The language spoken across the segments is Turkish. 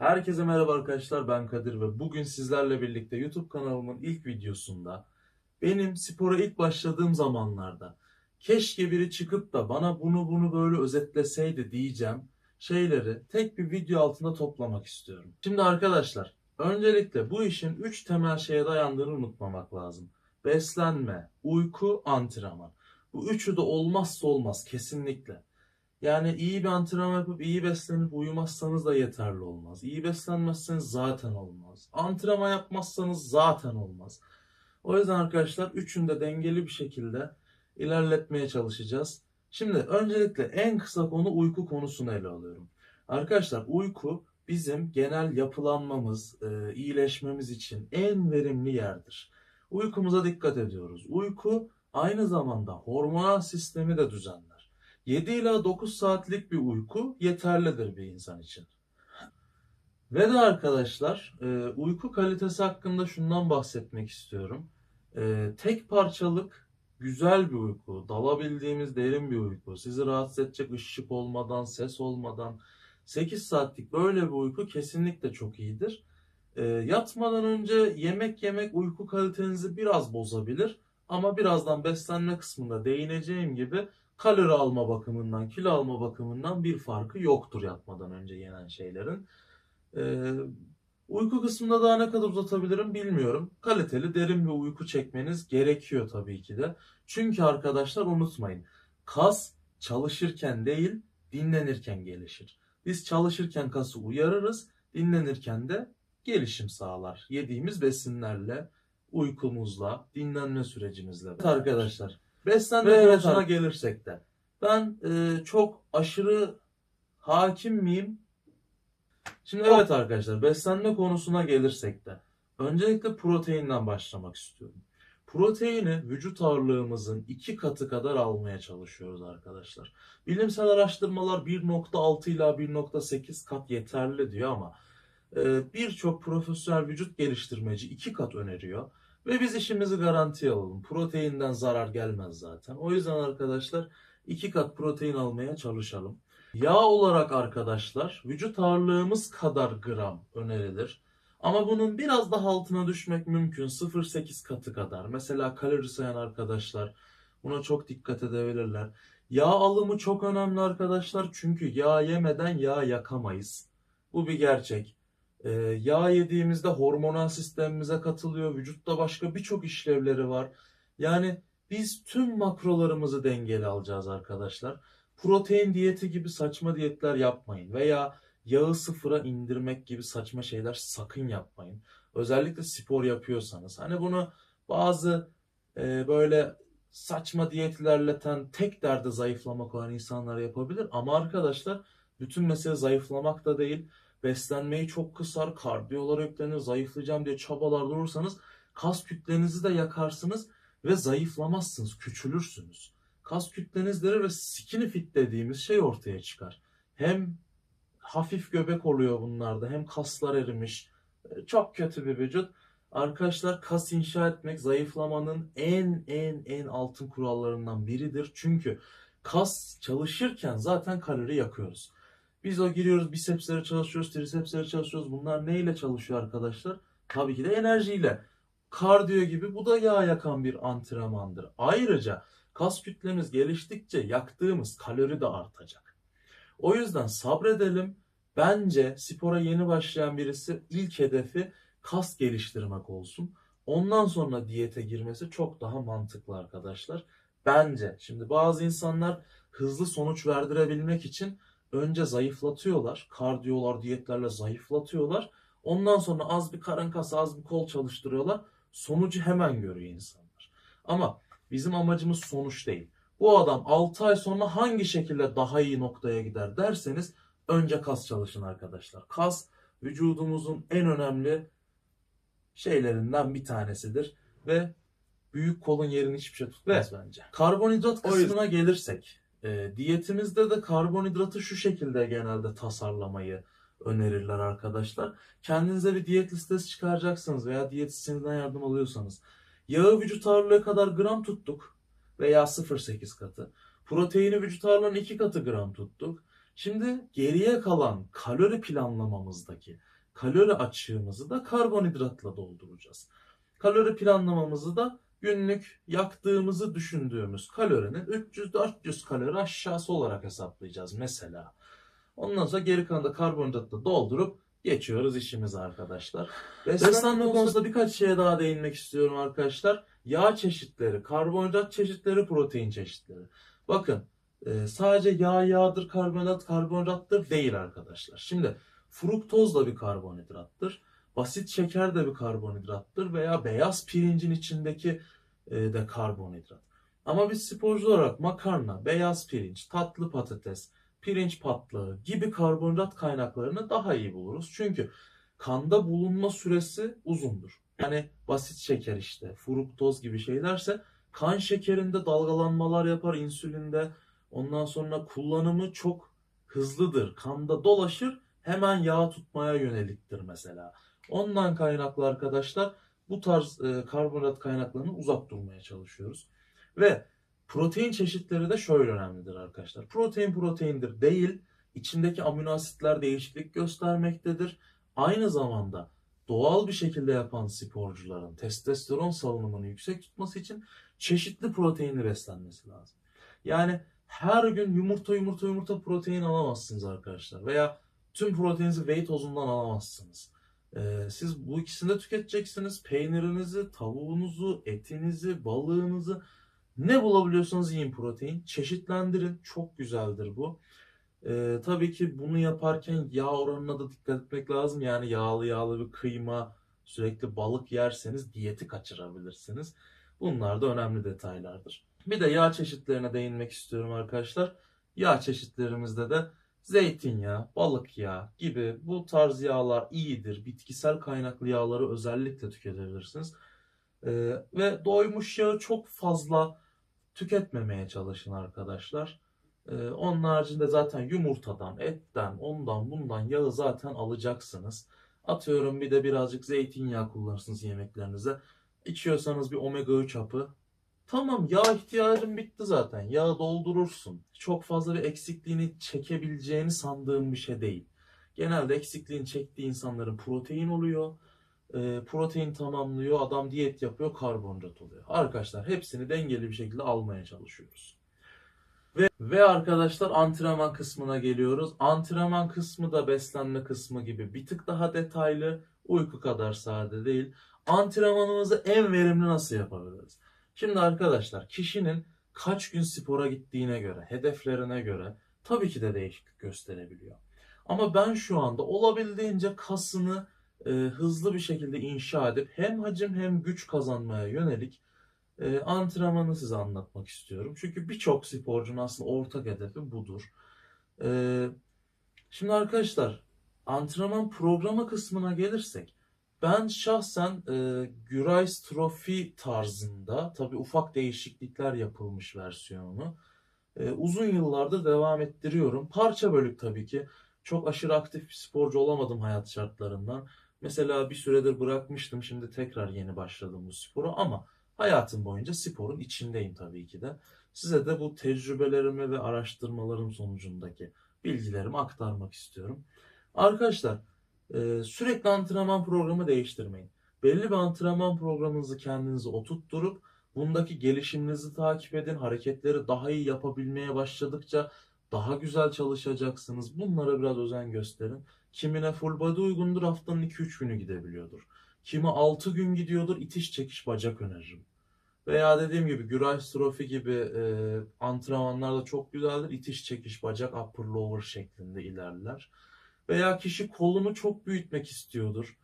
Herkese merhaba arkadaşlar ben Kadir ve bugün sizlerle birlikte YouTube kanalımın ilk videosunda benim spora ilk başladığım zamanlarda keşke biri çıkıp da bana bunu bunu böyle özetleseydi diyeceğim şeyleri tek bir video altında toplamak istiyorum. Şimdi arkadaşlar öncelikle bu işin 3 temel şeye dayandığını unutmamak lazım. Beslenme, uyku, antrenman. Bu üçü de olmazsa olmaz kesinlikle. Yani iyi bir antrenman yapıp iyi beslenip uyumazsanız da yeterli olmaz. İyi beslenmezseniz zaten olmaz. Antrenman yapmazsanız zaten olmaz. O yüzden arkadaşlar üçünü de dengeli bir şekilde ilerletmeye çalışacağız. Şimdi öncelikle en kısa konu uyku konusunu ele alıyorum. Arkadaşlar uyku bizim genel yapılanmamız, e, iyileşmemiz için en verimli yerdir. Uykumuza dikkat ediyoruz. Uyku aynı zamanda hormonal sistemi de düzenler. 7 ila 9 saatlik bir uyku yeterlidir bir insan için. Ve de arkadaşlar e, uyku kalitesi hakkında şundan bahsetmek istiyorum. E, tek parçalık güzel bir uyku, dalabildiğimiz derin bir uyku, sizi rahatsız edecek ışık olmadan, ses olmadan 8 saatlik böyle bir uyku kesinlikle çok iyidir. E, yatmadan önce yemek yemek uyku kalitenizi biraz bozabilir. Ama birazdan beslenme kısmında değineceğim gibi kalori alma bakımından, kilo alma bakımından bir farkı yoktur yatmadan önce yenen şeylerin. Ee, uyku kısmında daha ne kadar uzatabilirim bilmiyorum. Kaliteli, derin bir uyku çekmeniz gerekiyor tabii ki de. Çünkü arkadaşlar unutmayın. Kas çalışırken değil, dinlenirken gelişir. Biz çalışırken kası uyarırız, dinlenirken de gelişim sağlar. Yediğimiz besinlerle, uykumuzla, dinlenme sürecimizle. Evet arkadaşlar, beslenme Evet konusuna ar- gelirsek de. Ben e, çok aşırı hakim miyim? Şimdi evet arkadaşlar, beslenme konusuna gelirsek de. Öncelikle proteinden başlamak istiyorum. Proteini vücut ağırlığımızın iki katı kadar almaya çalışıyoruz arkadaşlar. Bilimsel araştırmalar 1.6 ila 1.8 kat yeterli diyor ama e, birçok profesyonel vücut geliştirmeci iki kat öneriyor. Ve biz işimizi garantiye alalım. Proteinden zarar gelmez zaten. O yüzden arkadaşlar iki kat protein almaya çalışalım. Yağ olarak arkadaşlar vücut ağırlığımız kadar gram önerilir. Ama bunun biraz daha altına düşmek mümkün. 0.8 katı kadar. Mesela kalori sayan arkadaşlar buna çok dikkat edebilirler. Yağ alımı çok önemli arkadaşlar. Çünkü yağ yemeden yağ yakamayız. Bu bir gerçek. Ee, yağ yediğimizde hormonal sistemimize katılıyor. Vücutta başka birçok işlevleri var. Yani biz tüm makrolarımızı dengeli alacağız arkadaşlar. Protein diyeti gibi saçma diyetler yapmayın. Veya yağı sıfıra indirmek gibi saçma şeyler sakın yapmayın. Özellikle spor yapıyorsanız. Hani bunu bazı e, böyle saçma diyetlerle tek derdi zayıflamak olan insanlar yapabilir. Ama arkadaşlar bütün mesele zayıflamak da değil beslenmeyi çok kısar, kardiyolara yüklenir, zayıflayacağım diye çabalar durursanız kas kütlenizi de yakarsınız ve zayıflamazsınız, küçülürsünüz. Kas kütlenizleri ve skinny fit dediğimiz şey ortaya çıkar. Hem hafif göbek oluyor bunlarda hem kaslar erimiş. E, Çok kötü bir vücut. Arkadaşlar kas inşa etmek zayıflamanın en en en altın kurallarından biridir. Çünkü kas çalışırken zaten kalori yakıyoruz. Biz o giriyoruz bisepsleri çalışıyoruz, trisepsleri çalışıyoruz. Bunlar neyle çalışıyor arkadaşlar? Tabii ki de enerjiyle. Kardiyo gibi bu da yağ yakan bir antrenmandır. Ayrıca kas kütlemiz geliştikçe yaktığımız kalori de artacak. O yüzden sabredelim. Bence spora yeni başlayan birisi ilk hedefi kas geliştirmek olsun. Ondan sonra diyete girmesi çok daha mantıklı arkadaşlar. Bence. Şimdi bazı insanlar hızlı sonuç verdirebilmek için önce zayıflatıyorlar. Kardiyolar, diyetlerle zayıflatıyorlar. Ondan sonra az bir karın kası, az bir kol çalıştırıyorlar. Sonucu hemen görüyor insanlar. Ama bizim amacımız sonuç değil. Bu adam 6 ay sonra hangi şekilde daha iyi noktaya gider derseniz önce kas çalışın arkadaşlar. Kas vücudumuzun en önemli şeylerinden bir tanesidir ve büyük kolun yerini hiçbir şey tutmaz bence. Karbonhidrat kısmına gelirsek, e, diyetimizde de karbonhidratı şu şekilde genelde tasarlamayı önerirler arkadaşlar. Kendinize bir diyet listesi çıkaracaksınız veya diyetisyenizden yardım alıyorsanız. Yağı vücut ağırlığı kadar gram tuttuk veya 0.8 katı. Proteini vücut ağırlığının 2 katı gram tuttuk. Şimdi geriye kalan kalori planlamamızdaki kalori açığımızı da karbonhidratla dolduracağız. Kalori planlamamızı da günlük yaktığımızı düşündüğümüz kalorinin 300-400 kalori aşağısı olarak hesaplayacağız mesela. Ondan sonra geri kalanı da karbonhidratla doldurup geçiyoruz işimize arkadaşlar. Beslenme konusunda birkaç şeye daha değinmek istiyorum arkadaşlar. Yağ çeşitleri, karbonhidrat çeşitleri, protein çeşitleri. Bakın e, sadece yağ yağdır, karbonhidrat karbonhidrattır değil arkadaşlar. Şimdi fruktoz da bir karbonhidrattır. Basit şeker de bir karbonhidrattır veya beyaz pirincin içindeki e, de karbonhidrat. Ama biz sporcu olarak makarna, beyaz pirinç, tatlı patates, pirinç patlağı gibi karbonhidrat kaynaklarını daha iyi buluruz. Çünkü kanda bulunma süresi uzundur. Yani basit şeker işte, fruktoz gibi şeylerse kan şekerinde dalgalanmalar yapar, insülinde. Ondan sonra kullanımı çok hızlıdır. Kanda dolaşır, hemen yağ tutmaya yöneliktir mesela. Ondan kaynaklı arkadaşlar bu tarz e, karbonhidrat kaynaklarını uzak durmaya çalışıyoruz. Ve protein çeşitleri de şöyle önemlidir arkadaşlar. Protein proteindir değil, içindeki amino asitler değişiklik göstermektedir. Aynı zamanda doğal bir şekilde yapan sporcuların testosteron salınımını yüksek tutması için çeşitli proteinli beslenmesi lazım. Yani her gün yumurta yumurta yumurta protein alamazsınız arkadaşlar. Veya tüm proteininizi whey tozundan alamazsınız. Ee, siz bu ikisini de tüketeceksiniz. Peynirinizi, tavuğunuzu, etinizi, balığınızı ne bulabiliyorsanız yiyin protein. Çeşitlendirin. Çok güzeldir bu. Ee, tabii ki bunu yaparken yağ oranına da dikkat etmek lazım. Yani yağlı yağlı bir kıyma, sürekli balık yerseniz diyeti kaçırabilirsiniz. Bunlar da önemli detaylardır. Bir de yağ çeşitlerine değinmek istiyorum arkadaşlar. Yağ çeşitlerimizde de zeytinyağı, balık yağı gibi bu tarz yağlar iyidir. Bitkisel kaynaklı yağları özellikle tüketebilirsiniz. Ee, ve doymuş yağı çok fazla tüketmemeye çalışın arkadaşlar. Ee, onun haricinde zaten yumurtadan, etten, ondan bundan yağı zaten alacaksınız. Atıyorum bir de birazcık zeytinyağı kullanırsınız yemeklerinize. İçiyorsanız bir omega 3 hapı. Tamam yağ ihtiyacın bitti zaten. Yağı doldurursun. Çok fazla bir eksikliğini çekebileceğini sandığım bir şey değil. Genelde eksikliğini çektiği insanların protein oluyor. Ee, protein tamamlıyor. Adam diyet yapıyor. Karbonhidrat oluyor. Arkadaşlar hepsini dengeli bir şekilde almaya çalışıyoruz. Ve, ve arkadaşlar antrenman kısmına geliyoruz. Antrenman kısmı da beslenme kısmı gibi bir tık daha detaylı. Uyku kadar sade değil. Antrenmanımızı en verimli nasıl yapabiliriz? Şimdi arkadaşlar kişinin kaç gün spora gittiğine göre, hedeflerine göre tabii ki de değişiklik gösterebiliyor. Ama ben şu anda olabildiğince kasını e, hızlı bir şekilde inşa edip hem hacim hem güç kazanmaya yönelik e, antrenmanı size anlatmak istiyorum. Çünkü birçok sporcunun aslında ortak hedefi budur. E, şimdi arkadaşlar antrenman programı kısmına gelirsek ben şahsen e, Gürays Trophy tarzında tabi ufak değişiklikler yapılmış versiyonunu e, uzun yıllardır devam ettiriyorum. Parça bölük tabii ki. Çok aşırı aktif bir sporcu olamadım hayat şartlarından. Mesela bir süredir bırakmıştım. Şimdi tekrar yeni başladım bu spora ama hayatım boyunca sporun içindeyim tabii ki de. Size de bu tecrübelerimi ve araştırmalarım sonucundaki bilgilerimi aktarmak istiyorum. Arkadaşlar ee, sürekli antrenman programı değiştirmeyin. Belli bir antrenman programınızı kendinize oturtturup bundaki gelişiminizi takip edin. Hareketleri daha iyi yapabilmeye başladıkça daha güzel çalışacaksınız. Bunlara biraz özen gösterin. Kimine full body uygundur haftanın 2-3 günü gidebiliyordur. Kimi 6 gün gidiyordur itiş çekiş bacak öneririm. Veya dediğim gibi Güray Strofi gibi e, antrenmanlar da çok güzeldir. İtiş çekiş bacak upper lower şeklinde ilerler. Veya kişi kolunu çok büyütmek istiyordur.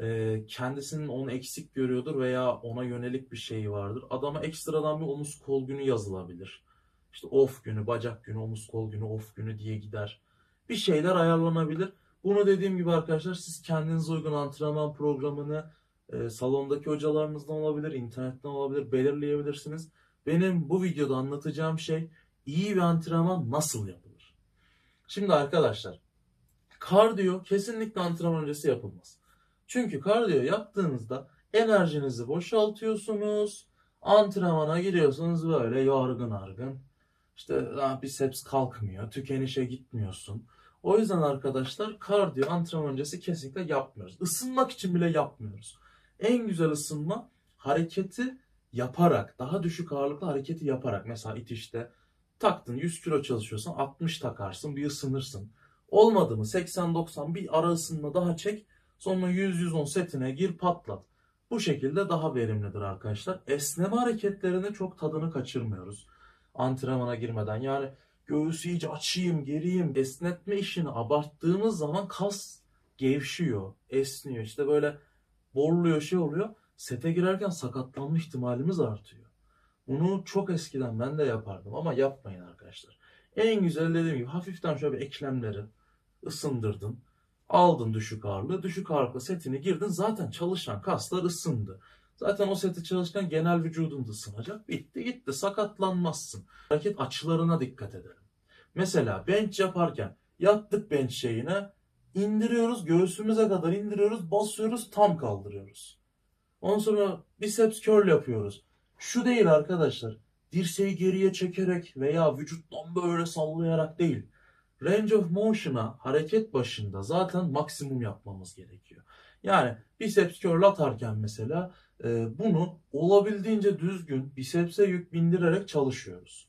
Ee, kendisinin onu eksik görüyordur veya ona yönelik bir şey vardır. Adama ekstradan bir omuz kol günü yazılabilir. İşte off günü, bacak günü, omuz kol günü, off günü diye gider. Bir şeyler ayarlanabilir. Bunu dediğim gibi arkadaşlar siz kendinize uygun antrenman programını e, salondaki hocalarınızdan olabilir, internetten olabilir belirleyebilirsiniz. Benim bu videoda anlatacağım şey iyi bir antrenman nasıl yapılır? Şimdi arkadaşlar Kardiyo kesinlikle antrenman öncesi yapılmaz. Çünkü kardiyo yaptığınızda enerjinizi boşaltıyorsunuz. Antrenmana giriyorsunuz böyle yorgun argın. İşte ah, biceps kalkmıyor, tükenişe gitmiyorsun. O yüzden arkadaşlar kardiyo antrenman öncesi kesinlikle yapmıyoruz. Isınmak için bile yapmıyoruz. En güzel ısınma hareketi yaparak, daha düşük ağırlıklı hareketi yaparak. Mesela itişte taktın 100 kilo çalışıyorsan 60 takarsın bir ısınırsın. Olmadı mı 80-90 bir ara ısınma daha çek. Sonra 100-110 setine gir patlat. Bu şekilde daha verimlidir arkadaşlar. Esneme hareketlerinde çok tadını kaçırmıyoruz. Antrenmana girmeden yani göğüsü iyice açayım, geriyim. Esnetme işini abarttığımız zaman kas gevşiyor, esniyor. İşte böyle borluyor, şey oluyor. Sete girerken sakatlanma ihtimalimiz artıyor. Bunu çok eskiden ben de yapardım ama yapmayın arkadaşlar. En güzel dediğim gibi hafiften şöyle bir eklemleri ısındırdın. Aldın düşük ağırlığı. Düşük ağırlıkla setini girdin. Zaten çalışan kaslar ısındı. Zaten o seti çalışırken genel vücudun da ısınacak. Bitti gitti. Sakatlanmazsın. Hareket açılarına dikkat edelim. Mesela bench yaparken yattık bench şeyine indiriyoruz. Göğsümüze kadar indiriyoruz. Basıyoruz. Tam kaldırıyoruz. Ondan sonra biceps curl yapıyoruz. Şu değil arkadaşlar. Dirseği geriye çekerek veya vücuttan böyle sallayarak değil. Range of motion'a hareket başında zaten maksimum yapmamız gerekiyor. Yani biceps curl atarken mesela e, bunu olabildiğince düzgün bicepse yük bindirerek çalışıyoruz.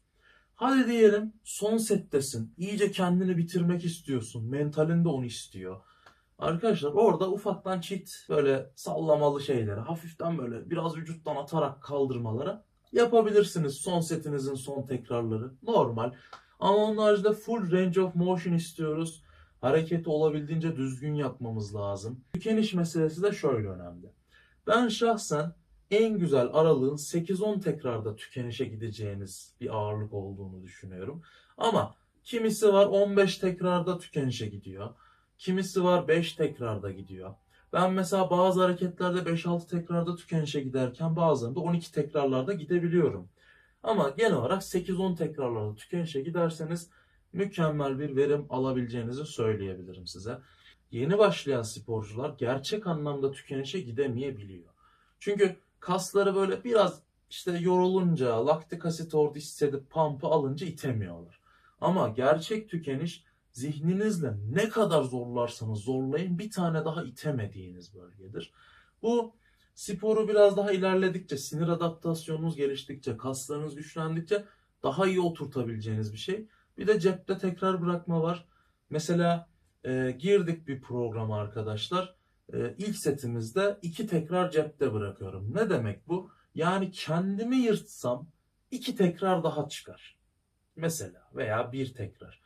Hadi diyelim son settesin. İyice kendini bitirmek istiyorsun. Mentalin de onu istiyor. Arkadaşlar orada ufaktan cheat böyle sallamalı şeyleri hafiften böyle biraz vücuttan atarak kaldırmaları yapabilirsiniz. Son setinizin son tekrarları normal. Ama onun haricinde full range of motion istiyoruz. Hareketi olabildiğince düzgün yapmamız lazım. Tükeniş meselesi de şöyle önemli. Ben şahsen en güzel aralığın 8-10 tekrarda tükenişe gideceğiniz bir ağırlık olduğunu düşünüyorum. Ama kimisi var 15 tekrarda tükenişe gidiyor. Kimisi var 5 tekrarda gidiyor. Ben mesela bazı hareketlerde 5-6 tekrarda tükenişe giderken bazılarında 12 tekrarlarda gidebiliyorum. Ama genel olarak 8-10 tekrarlarda tükenişe giderseniz mükemmel bir verim alabileceğinizi söyleyebilirim size. Yeni başlayan sporcular gerçek anlamda tükenişe gidemeyebiliyor. Çünkü kasları böyle biraz işte yorulunca, laktik asit orada hissedip pump'ı alınca itemiyorlar. Ama gerçek tükeniş zihninizle ne kadar zorlarsanız zorlayın bir tane daha itemediğiniz bölgedir. Bu sporu biraz daha ilerledikçe, sinir adaptasyonunuz geliştikçe, kaslarınız güçlendikçe daha iyi oturtabileceğiniz bir şey. Bir de cepte tekrar bırakma var. Mesela e, girdik bir programa arkadaşlar. E, ilk setimizde iki tekrar cepte bırakıyorum. Ne demek bu? Yani kendimi yırtsam iki tekrar daha çıkar. Mesela veya bir tekrar.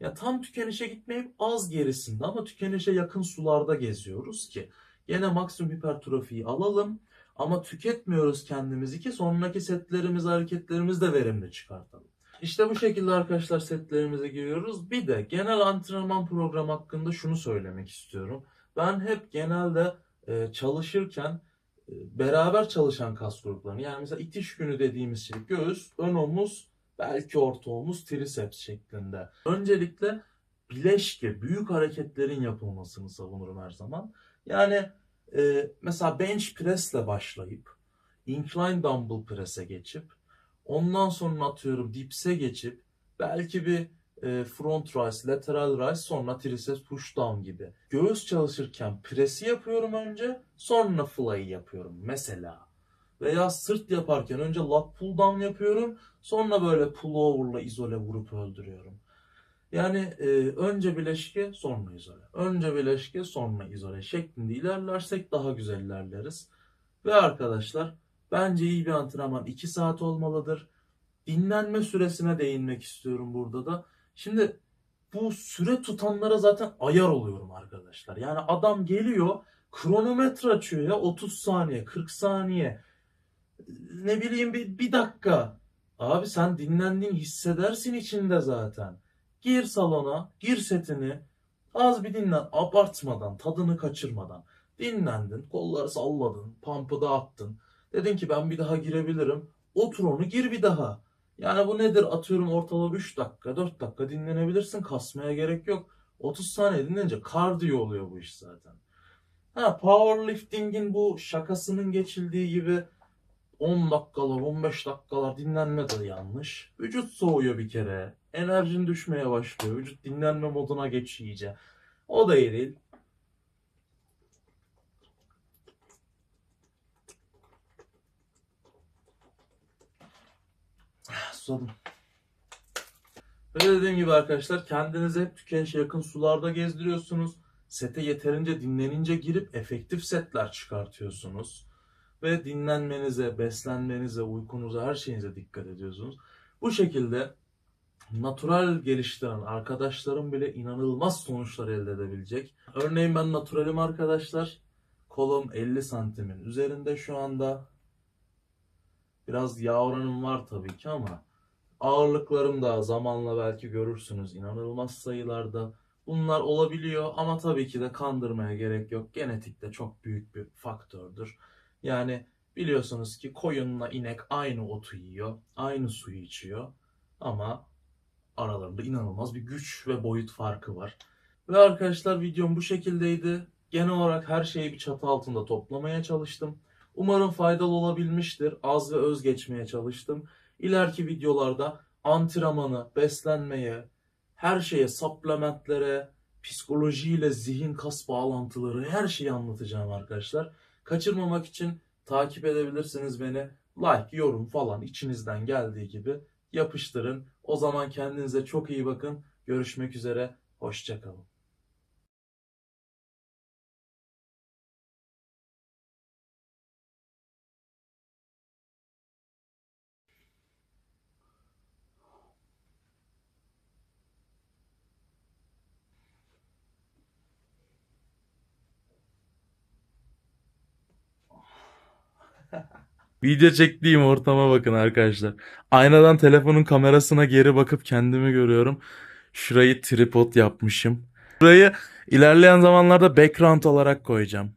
Ya tam tükenişe gitmeyip az gerisinde ama tükenişe yakın sularda geziyoruz ki gene maksimum hipertrofiyi alalım ama tüketmiyoruz kendimizi ki sonraki setlerimiz, hareketlerimiz de verimli çıkartalım. İşte bu şekilde arkadaşlar setlerimize giriyoruz. Bir de genel antrenman programı hakkında şunu söylemek istiyorum. Ben hep genelde e, çalışırken e, beraber çalışan kas gruplarını yani mesela itiş günü dediğimiz şey göğüs, ön omuz, belki orta omuz, triceps şeklinde. Öncelikle bileşke, büyük hareketlerin yapılmasını savunurum her zaman. Yani e, mesela bench press ile başlayıp incline dumbbell press'e geçip ondan sonra atıyorum dips'e geçip belki bir e, front rise, lateral rise sonra triceps push down gibi. Göğüs çalışırken presi yapıyorum önce sonra fly'ı yapıyorum mesela. Veya sırt yaparken önce lat pull down yapıyorum sonra böyle pull over'la izole vurup öldürüyorum. Yani e, önce bileşke sonra izole. Önce bileşke sonra izole şeklinde ilerlersek daha güzel ilerleriz. Ve arkadaşlar bence iyi bir antrenman 2 saat olmalıdır. Dinlenme süresine değinmek istiyorum burada da. Şimdi bu süre tutanlara zaten ayar oluyorum arkadaşlar. Yani adam geliyor kronometre açıyor ya 30 saniye 40 saniye ne bileyim bir, bir dakika. Abi sen dinlendiğini hissedersin içinde zaten. Gir salona, gir setini. Az bir dinlen, abartmadan, tadını kaçırmadan. Dinlendin, kolları salladın, pump'ı dağıttın. Dedin ki ben bir daha girebilirim. Otur onu gir bir daha. Yani bu nedir? Atıyorum ortalama 3 dakika, 4 dakika dinlenebilirsin. Kasmaya gerek yok. 30 saniye dinlenince kardiyo oluyor bu iş zaten. Ha powerlifting'in bu şakasının geçildiği gibi 10 dakikalar 15 dakikalar dinlenme de yanlış. Vücut soğuyor bir kere. Enerjin düşmeye başlıyor. Vücut dinlenme moduna geçiyor iyice. O da iyi değil. Susadım. Ve dediğim gibi arkadaşlar kendinizi hep tükenişe yakın sularda gezdiriyorsunuz. Sete yeterince dinlenince girip efektif setler çıkartıyorsunuz. Ve dinlenmenize, beslenmenize, uykunuza, her şeyinize dikkat ediyorsunuz. Bu şekilde natural geliştiren arkadaşlarım bile inanılmaz sonuçlar elde edebilecek. Örneğin ben naturalim arkadaşlar. Kolum 50 santimin üzerinde şu anda. Biraz yağ oranım var tabii ki ama ağırlıklarım da zamanla belki görürsünüz inanılmaz sayılarda. Bunlar olabiliyor ama tabii ki de kandırmaya gerek yok. Genetik de çok büyük bir faktördür. Yani biliyorsunuz ki koyunla inek aynı otu yiyor, aynı suyu içiyor ama aralarında inanılmaz bir güç ve boyut farkı var. Ve arkadaşlar videom bu şekildeydi. Genel olarak her şeyi bir çatı altında toplamaya çalıştım. Umarım faydalı olabilmiştir. Az ve öz geçmeye çalıştım. İleriki videolarda antrenmanı, beslenmeye, her şeye, supplementlere, psikolojiyle zihin kas bağlantıları her şeyi anlatacağım arkadaşlar. Kaçırmamak için takip edebilirsiniz beni. Like, yorum falan içinizden geldiği gibi yapıştırın. O zaman kendinize çok iyi bakın. Görüşmek üzere. Hoşçakalın. Video çektiğim ortama bakın arkadaşlar. Aynadan telefonun kamerasına geri bakıp kendimi görüyorum. Şurayı tripod yapmışım. Burayı ilerleyen zamanlarda background olarak koyacağım.